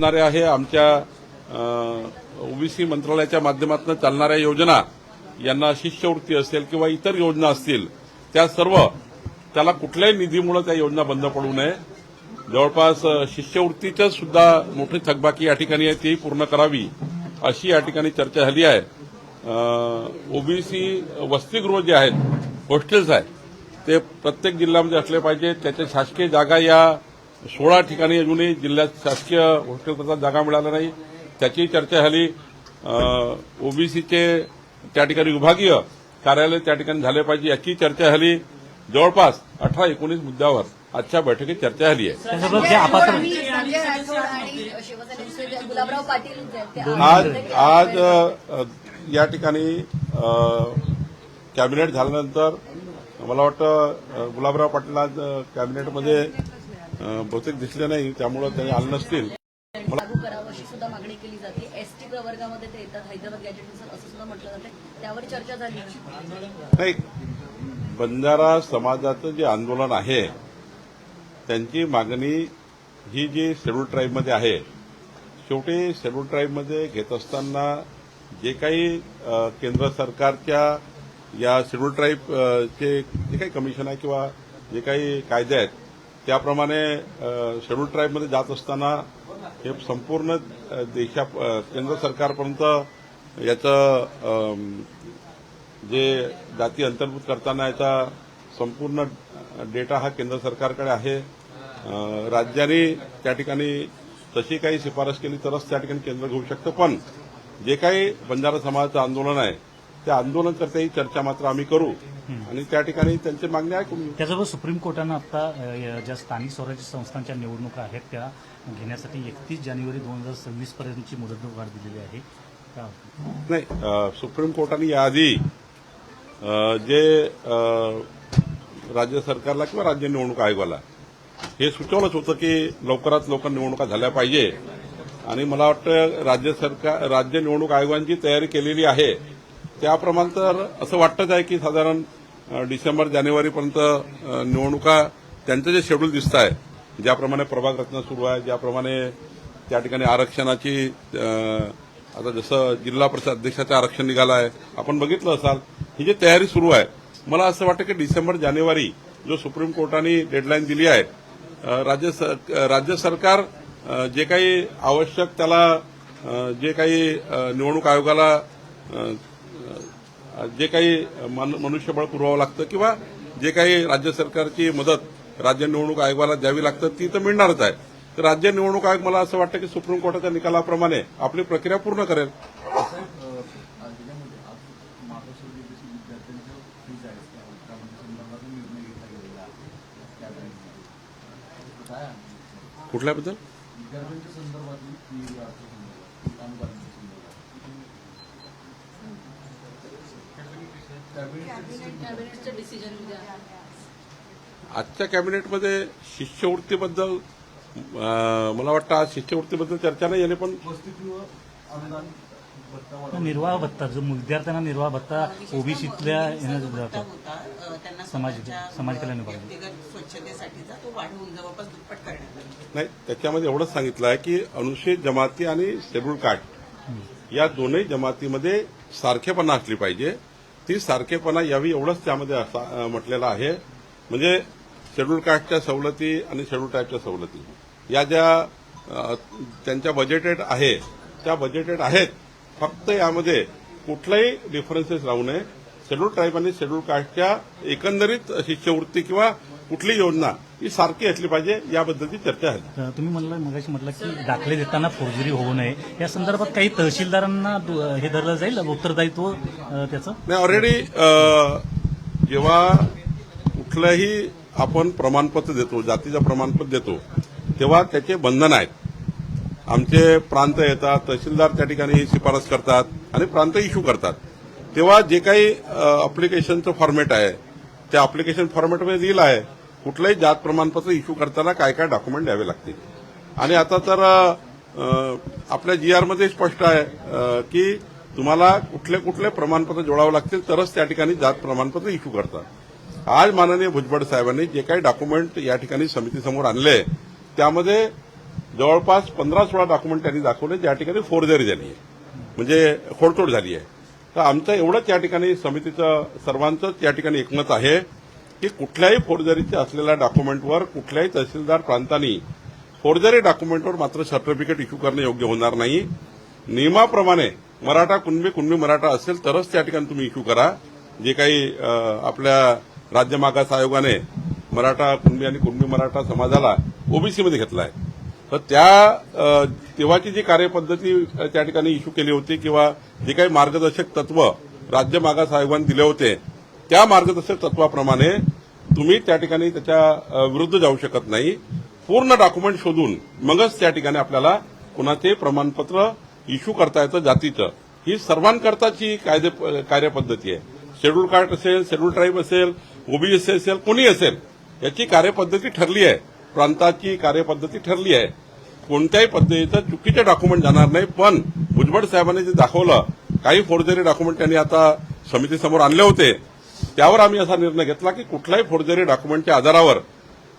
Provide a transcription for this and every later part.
असणारे आहे आमच्या ओबीसी मंत्रालयाच्या माध्यमातून चालणाऱ्या योजना. यांना शिष्यवृत्ती असेल किंवा इतर योजना असतील त्या सर्व त्याला कुठल्याही निधीमुळे त्या योजना बंद पडू नये. जवळपास शिष्यवृत्तीच्या सुद्धा मोठी थकबाकी या ठिकाणी आहे ती पूर्ण करावी अशी या ठिकाणी चर्चा झाली आहे. ओबीसी वसतिगृह जे आहेत हॉस्टेल्स आहेत ते प्रत्येक जिल्ह्यामध्ये असले पाहिजे त्याच्या शासकीय जागा या सोळा ठिकाणी अजूनही जिल्ह्यात शासकीय हॉस्टेलकरता जागा मिळाल्या नाही. त्याची चर्चा झाली. ओबीसीचे त्या ठिकाणी विभागीय कार्यालय त्या ठिकाणी झाले पाहिजे याची चर्चा झाली. जवळपास अठरा एकोणीस मुद्द्यावर आजच्या बैठकीत चर्चा झाली आहे. आज आज या ठिकाणी कॅबिनेट झाल्यानंतर मला वाटतं गुलाबराव पाटील आज कॅबिनेटमध्ये बहुतेक दिसले नाही त्यामुळे त्यांनी आले नसतील. लागू करावं अशी सुद्धा मागणी केली जाते. एसटी प्रवर्गामध्ये ते येतात हैदराबाद गॅजेटनुसार असं सुद्धा म्हटलं जाते. त्यावर चर्चा झाली. नाही बंजारा समाजाचं जे आंदोलन आहे त्यांची मागणी ही जी शेड्यूल ट्राईबमध्ये आहे शेवटी शेड्यूल ट्राईबमध्ये घेत असताना जे काही केंद्र सरकारच्या या शेड्यूल ट्राईब अ, चे जे काही कमिशन आहे किंवा जे काही कायदे आहेत त्याप्रमाणे शेड्यूल ट्राईबमध्ये जात असताना हे संपूर्ण देशा केंद्र सरकारपर्यंत याचं जे जाती अंतर्भूत करताना याचा संपूर्ण डेटा हा केंद्र सरकारकडे आहे. राज्यांनी त्या ठिकाणी तशी काही शिफारस केली तरच त्या ठिकाणी केंद्र घेऊ शकतं. पण जे काही बंजारा समाजाचं आंदोलन आहे त्या आंदोलनकर्त्याही चर्चा मात्र आम्ही करू. आणि त्या ठिकाणी त्यांची मागणी ऐकून घेऊ. त्याचबरोबर सुप्रीम कोर्टानं आता ज्या स्थानिक स्वराज्य संस्थांच्या निवडणुका आहेत त्या घेण्यासाठी एकतीस जानेवारी दोन हजार सव्वीस पर्यंतची मुदतवाढ दिलेली आहे. का- नाही सुप्रीम कोर्टाने याआधी जे राज्य सरकारला किंवा राज्य निवडणूक आयोगाला हे सुचवलंच होतं की लवकरात लवकर निवडणुका झाल्या पाहिजे. आणि मला वाटतं राज्य सरकार राज्य निवडणूक आयोगांची तयारी केलेली आहे. त्याप्रमाणे तर असं वाटतंच आहे की साधारण डिसेंबर जानेवारीपर्यंत निवडणुका त्यांचं जे शेड्यूल दिसत आहे ज्याप्रमाणे प्रभाग रचना सुरू आहे ज्याप्रमाणे त्या ठिकाणी आरक्षणाची आता जसं जिल्हा परिषद अध्यक्षाचं आरक्षण निघालं आहे आपण बघितलं असाल ही जी तयारी सुरू आहे मला असं वाटतं की डिसेंबर जानेवारी जो सुप्रीम कोर्टाने डेडलाईन दिली आहे राज्य स- राज्य सरकार जे काही आवश्यक त्याला जे काही निवडणूक आयोगाला जे काही मन- मनुष्यबळ पुरवावं लागतं किंवा जे काही राज्य सरकारची मदत राज्य निवडणूक आयोगाला द्यावी लागतं ती तर मिळणारच आहे. तर राज्य निवडणूक आयोग मला असं वाटतं की सुप्रीम कोर्टाच्या निकालाप्रमाणे आपली प्रक्रिया पूर्ण करेल. कुठल्याबद्दल आजच्या कॅबिनेटमध्ये शिष्यवृत्तीबद्दल मला वाटतं आज शिष्यवृत्तीबद्दल चर्चा नाही झाली पण निर्वाह भत्ता जो विद्यार्थ्यांना निर्वाह भत्ता ओबीसीतल्या यानं जातो होता. अ, त्यांना समाज- समाज कल्याण आला. नाही त्याच्यामध्ये एवढंच सांगितलं आहे की अनुसूचित जमाती आणि शेड्यूल कास्ट या दोन्ही जमातीमध्ये सारखेपणा असली पाहिजे. ती सारखेपणा यावी एवढंच त्यामध्ये असा- म्हटलेलं आहे. म्हणजे शेड्यूल कास्टच्या सवलती आणि शेड्यूल टाईपच्या सवलती. या ज्या त्यांच्या बजेटेड आहे त्या बजेटेड आहेत फक्त यामध्ये कुठलाही डिफरन्सेस राहू नये. शेड्यूल ट्राईब आणि शेड्यूल कास्टच्या एकंदरीत शिष्यवृत्ती किंवा कुठली योजना ही सारखी असली पाहिजे याबद्दलची चर्चा झाली. तुम्ही म्हणलं मगाशी म्हटलं की दाखले देताना फोर्जरी होऊ नये. या संदर्भात काही तहसीलदारांना हे धरलं जाईल? उत्तरदायित्व त्याचं? नाही ऑलरेडी जेव्हा कुठलंही आपण प्रमाणपत्र देतो जातीचं प्रमाणपत्र देतो तेव्हा त्याचे बंधन आहेत. आमचे प्रांत येतात तहसीलदार त्या ठिकाणी शिफारस करतात आणि प्रांत इश्यू करतात. तेव्हा जे काही अप्लिकेशनचं फॉर्मॅट आहे त्या अप्लिकेशन फॉर्मॅटमध्ये दिलं आहे कुठलंही जात प्रमाणपत्र इश्यू करताना काय काय डॉक्युमेंट द्यावे लागतील. आणि आता तर आपल्या जी आरमध्ये स्पष्ट आहे की तुम्हाला कुठले कुठले प्रमाणपत्र जोडावं लागतील तरच त्या ठिकाणी जात प्रमाणपत्र इश्यू करतात. आज माननीय भुजबळ साहेबांनी जे काही डॉक्युमेंट या ठिकाणी समितीसमोर आणले त्यामध्ये जवळपास पंधरा सोळा डॉक्युमेंट त्यांनी दाखवले ज्या ठिकाणी फोर्जरी झाली आहे म्हणजे खोडतोड झाली आहे तर आमचं एवढंच या ठिकाणी समितीचं सर्वांचंच या ठिकाणी एकमत आहे की कुठल्याही फोर्जरीचे असलेल्या डॉक्युमेंटवर कुठल्याही तहसीलदार प्रांतांनी फोर्जरी डॉक्युमेंटवर मात्र सर्टिफिकेट इश्यू करणे योग्य होणार नाही. नियमाप्रमाणे मराठा कुणबी कुणबी मराठा असेल तरच त्या ठिकाणी तुम्ही इश्यू करा. जे काही आपल्या राज्य मागास आयोगाने मराठा कुणबी आणि कुणबी मराठा समाजाला ओबीसीमध्ये घेतला आहे तर त्या तेव्हाची जी कार्यपद्धती त्या ठिकाणी इश्यू केली होती किंवा जे काही मार्गदर्शक तत्व राज्य मागास आयोगाने दिले होते त्या मार्गदर्शक तत्वाप्रमाणे तुम्ही त्या ठिकाणी त्याच्या विरुद्ध जाऊ शकत नाही. पूर्ण डॉक्युमेंट शोधून मगच त्या ठिकाणी आपल्याला कुणाचे प्रमाणपत्र इश्यू करता येतं जातीचं. ही सर्वांकरताची कायदे कार्यपद्धती आहे. शेड्यूल कास्ट असेल शेड्यूल ट्राईब असेल ओबीसी असेल कोणी असेल याची कार्यपद्धती ठरली आहे. प्रांताची कार्यपद्धती ठरली आहे. कोणत्याही पद्धतीचं चुकीचे डॉक्युमेंट जाणार नाही पण भुजबळ साहेबांनी जे दाखवलं काही फोर्जरी डॉक्युमेंट त्यांनी आता समितीसमोर आणले होते. त्यावर आम्ही असा निर्णय घेतला की कुठल्याही फोर्जरी डॉक्युमेंटच्या आधारावर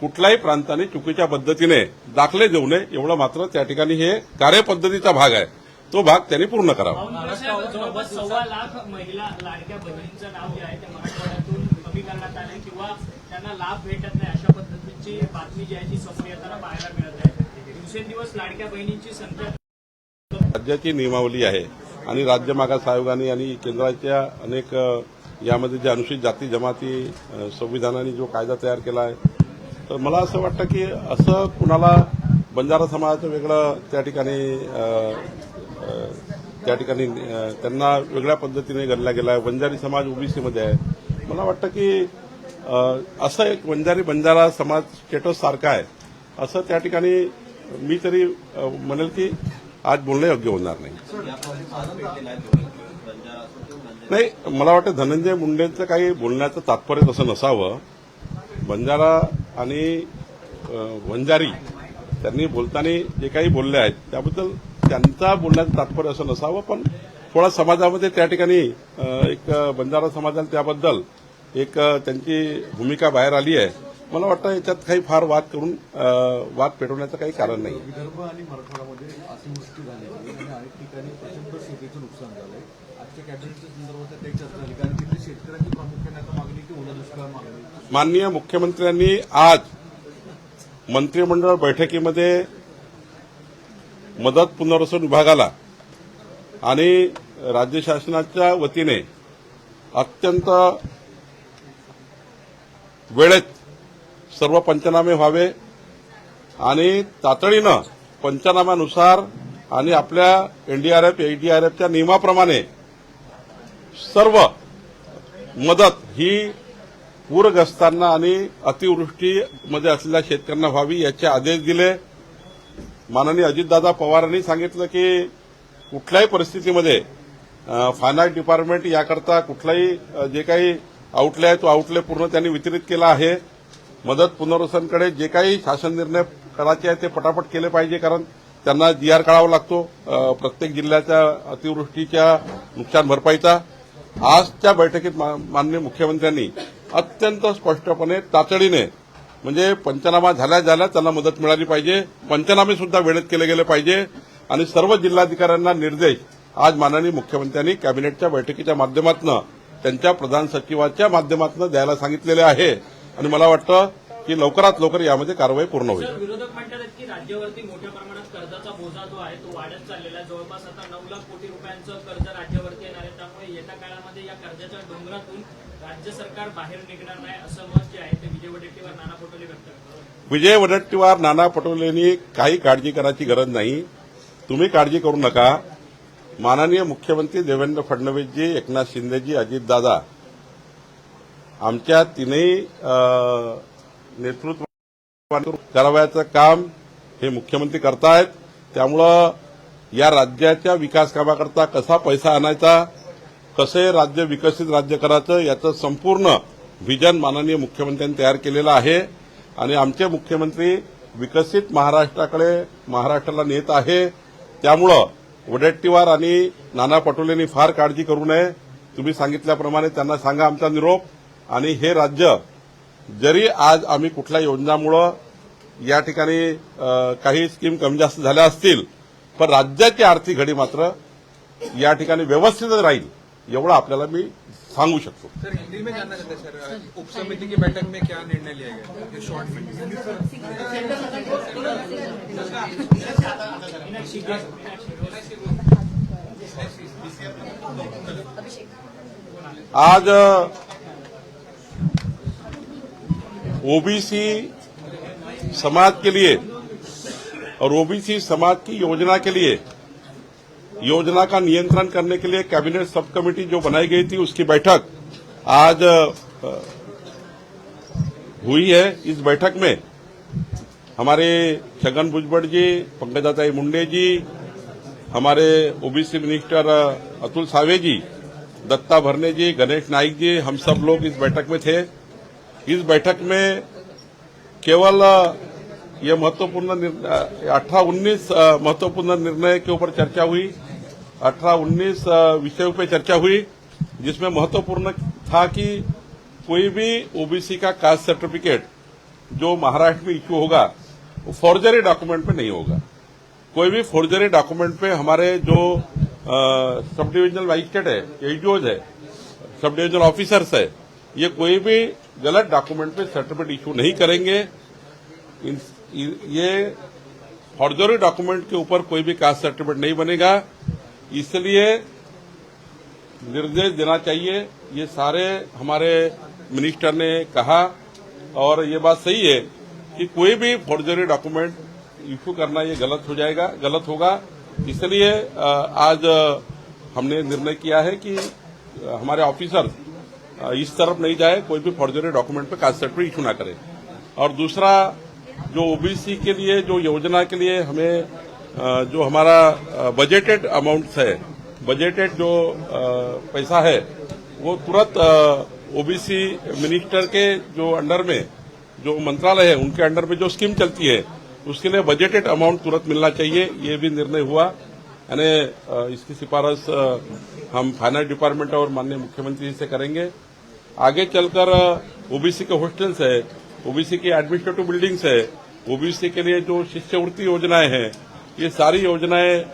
कुठल्याही प्रांताने चुकीच्या पद्धतीने दाखले देऊ नये एवढं मात्र त्या ठिकाणी हे कार्यपद्धतीचा भाग आहे. तो भाग त्यांनी पूर्ण करावा. महिला लाडक्या बहिणींचं नाव जे आहे ते मराठवाड्यातून कमी करण्यात किंवा त्यांना लाभ भेटत नाही. अशा बातमी जी आहे ती समोर येताना पाहायला मिळत आहे. दिवसेंदिवस लाडक्या बहिणींची संख्या राज्याची नियमावली आहे आणि राज्य मागास आयोगाने आणि केंद्राच्या अनेक यामध्ये जे अनुसूचित जाती जमाती संविधानाने जो कायदा तयार केला आहे तर मला असं वाटतं की असं कुणाला बंजारा समाजाचं वेगळं त्या ठिकाणी त्या ठिकाणी त्यांना वेगळ्या पद्धतीने गणला गेला आहे. बंजारी समाज ओबीसीमध्ये आहे. मला वाटतं की असं एक वंजारी बंजारा समाज स्टेटस सारखा आहे. असं त्या ठिकाणी मी तरी म्हणेल की आज बोलणं योग्य होणार नाही. नाही मला वाटतं धनंजय मुंडेंचं काही बोलण्याचं तात्पर्य तसं नसावं. बंजारा आणि वंजारी त्यांनी बोलताना जे काही बोलले आहेत त्याबद्दल त्यांचा बोलण्याचं तात्पर्य असं नसावं पण थोडा समाजामध्ये त्या ठिकाणी एक बंजारा समाजाला त्याबद्दल एक त्यांची भूमिका बाहेर आली आहे. मला वाटतं याच्यात काही फार वाद करून वाद पेटवण्याचं काही कारण नाही. विदर्भ आणि मराठवाड्यामध्ये अतिवृष्टी आहे. आणि अनेक ठिकाणी प्रचंड शेतीचं नुकसान झालंय. आजच्या कॅबिनेटच्या संदर्भात काही चर्चा झाली. कारण तिथल्या शेतकऱ्यांची प्रामुख्याने आता मागणी की ओला दुष्काळ मागणी. माननीय मुख्यमंत्र्यांनी आज मंत्रिमंडळ बैठकीमध्ये मदत पुनर्वसन विभागाला आणि राज्य शासनाच्या वतीने अत्यंत वेळेत सर्व पंचनामे व्हावे आणि तातडीनं पंचनाम्यानुसार आणि आपल्या एनडीआरएफ एडीआरएफच्या नियमाप्रमाणे सर्व मदत ही पूरग्रस्तांना आणि अतिवृष्टीमध्ये असलेल्या शेतकऱ्यांना व्हावी याचे आदेश दिले. माननीय अजितदादा पवारांनी सांगितलं की कुठल्याही परिस्थितीमध्ये फायनान्स डिपार्टमेंट याकरता कुठलाही जे काही आउटले आहे तो आउटले पूर्ण त्यांनी वितरित केला आहे. मदत पुनर्वसनकडे जे काही शासन निर्णय करायचे आहे ते पटापट केले पाहिजे कारण त्यांना जीआर काढावा लागतो प्रत्येक जिल्ह्याच्या अतिवृष्टीच्या नुकसान भरपाईचा. आजच्या बैठकीत मा- माननीय मुख्यमंत्र्यांनी अत्यंत स्पष्टपणे तातडीने म्हणजे पंचनामा झाल्या झाल्या त्यांना मदत मिळाली पाहिजे. पंचनामे सुद्धा वेळेत केले गेले पाहिजे. आणि सर्व जिल्हाधिकाऱ्यांना निर्देश आज माननीय मुख्यमंत्र्यांनी कॅबिनेटच्या बैठकीच्या माध्यमातून त्यांच्या प्रधान सचिवाच्या माध्यमातून द्यायला सांगितलेले आहे. आणि मला वाटतं की लवकरात लवकर यामध्ये कारवाई पूर्ण होईल. विरोधक म्हणतात की राज्यावरती मोठ्या प्रमाणात कर्जाचा बोजा जो आहे तो वाढत चाललेला आहे. जवळपास आता नऊ लाख कोटी रुपयांचं कर्ज राज्यावरती येणार आहे. त्यामुळे येत्या काळामध्ये या कर्जाच्या डोंगरातून राज्य सरकार बाहेर निघणार नाही असं मत जे आहे ते विजय वडेट्टीवार नाना पटोले व्यक्त करतात. विजय वडेट्टीवार नाना पटोलेंनी काही काळजी करायची गरज नाही. तुम्ही काळजी करू नका. माननीय मुख्यमंत्री देवेंद्र फडणवीसजी एकनाथ शिंदेजी अजितदादा आमच्या तीनही नेतृत्व करावयाचं काम हे मुख्यमंत्री करतायत. त्यामुळं या राज्याच्या विकास कामाकरता कसा पैसा आणायचा कसे राज्य विकसित राज्य करायचं याचं संपूर्ण व्हिजन माननीय मुख्यमंत्र्यांनी तयार केलेलं आहे. आणि आमचे मुख्यमंत्री विकसित महाराष्ट्राकडे महाराष्ट्राला नेत आहे. त्यामुळं वडेट्टीवार आणि नाना पटोलेंनी फार काळजी करू नये. तुम्ही सांगितल्याप्रमाणे त्यांना सांगा आमचा निरोप. आणि हे राज्य जरी आज आम्ही कुठल्या योजनामुळं या ठिकाणी काही स्कीम कमी जास्त झाल्या असतील पण राज्याची आर्थिक घडी मात्र या ठिकाणी व्यवस्थितच राहील एवढं आपल्याला मी सांगू शकतो. सर हिंदी में जानना चाहते सर उप समिति की बैठक में क्या निर्णय लिया गया? शॉर्ट में। आज ओबीसी समाज के लिए और ओबीसी समाज की योजना के लिए योजना का नियंत्रण करने के लिए कैबिनेट सब कमेटी जो बनाई गई थी, उसकी बैठक आज हुई है। इस बैठक में हमारे छगन भुजबल जी, पंकजाताई मुंडे जी, हमारे ओबीसी मिनिस्टर अतुल सावे जी, दत्ता भरने जी, गणेश नाइक जी, हम सब लोग इस बैठक में थे। इस बैठक में केवल यह महत्वपूर्ण अठारह उन्नीस महत्वपूर्ण निर्णय के ऊपर चर्चा हुई। अठारह उन्नीस विषयों पर चर्चा हुई, जिसमें महत्वपूर्ण था कि कोई भी ओबीसी का कास्ट सर्टिफिकेट जो महाराष्ट्र में इश्यू होगा, वो फॉर्जरी डॉक्यूमेंट पे नहीं होगा। कोई भी फॉर्जरी डॉक्यूमेंट पे हमारे जो सब डिविजनल मजिस्ट्रेट है एडीओज है सब डिविजनल ऑफिसर्स है, ये कोई भी गलत डॉक्यूमेंट पे सर्टिफिकेट इश्यू नहीं करेंगे। ये फॉर्जरी डॉक्यूमेंट के ऊपर कोई भी कास्ट सर्टिफिकेट नहीं बनेगा। इसलिए निर्देश देना चाहिए। ये सारे हमारे मिनिस्टर ने कहा और ये बात सही है कि कोई भी फॉर्जरी डॉक्यूमेंट इश्यू करना ये गलत हो जाएगा, गलत होगा। इसलिए आज हमने निर्णय किया है कि हमारे ऑफिसर इस तरफ़ नहीं जाए, कोई भी फॉर्जरी डॉक्यूमेंट पे कास्ट सर्टिफिकेट इशू ना करे। और दूसरा, जो ओबीसी के लिए, जो योजना के लिए हमें जो हमारा बजटेड अमाउंट्स है बजटेड जो पैसा है, वो तुरंत ओबीसी मिनिस्टर के जो अंडर में, जो मंत्रालय है, उनके अंडर में जो स्कीम चलती है, उसके लिए बजटेड अमाउंट तुरंत मिलना चाहिए, ये भी निर्णय हुआ। यानी इसकी सिफारिश हम फाइनेंस डिपार्टमेंट और माननीय मुख्यमंत्री जी से करेंगे। आगे चलकर ओबीसी के हॉस्टल्स है ओबीसी की एडमिनिस्ट्रेटिव बिल्डिंग्स है ओबीसी के लिए जो शिष्यवृत्ति योजनाएँ हैं ये सारी योजनाएँ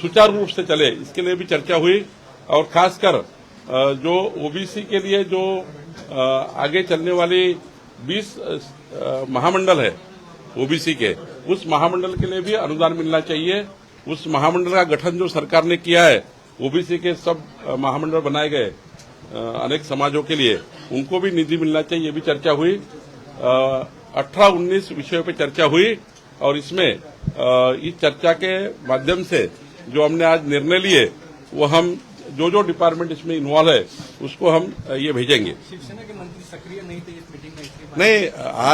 सुचारू रूप से चले, इसके लिए भी चर्चा हुई। और खासकर जो ओबीसी के लिए जो आगे चलने वाली 20 महामंडल है, ओबीसी के, उस महामंडल के लिए भी अनुदान मिलना चाहिए। उस महामंडल का गठन जो सरकार ने किया है, ओबीसी के सब महामंडल बनाए गए अनेक समाजों के लिए, उनको भी निधि मिलना चाहिए, ये भी चर्चा हुई। अठारह उन्नीस विषयों पर चर्चा हुई, और इसमें इस चर्चा के माध्यम से जो हमने आज निर्णय लिए वो हम जो जो डिपार्टमेंट इसमें इन्वॉल्व है उसको हम ये भेजेंगे। शिवसेना के मंत्री सक्रिय नहीं थे इस मीटिंग में नहीं आज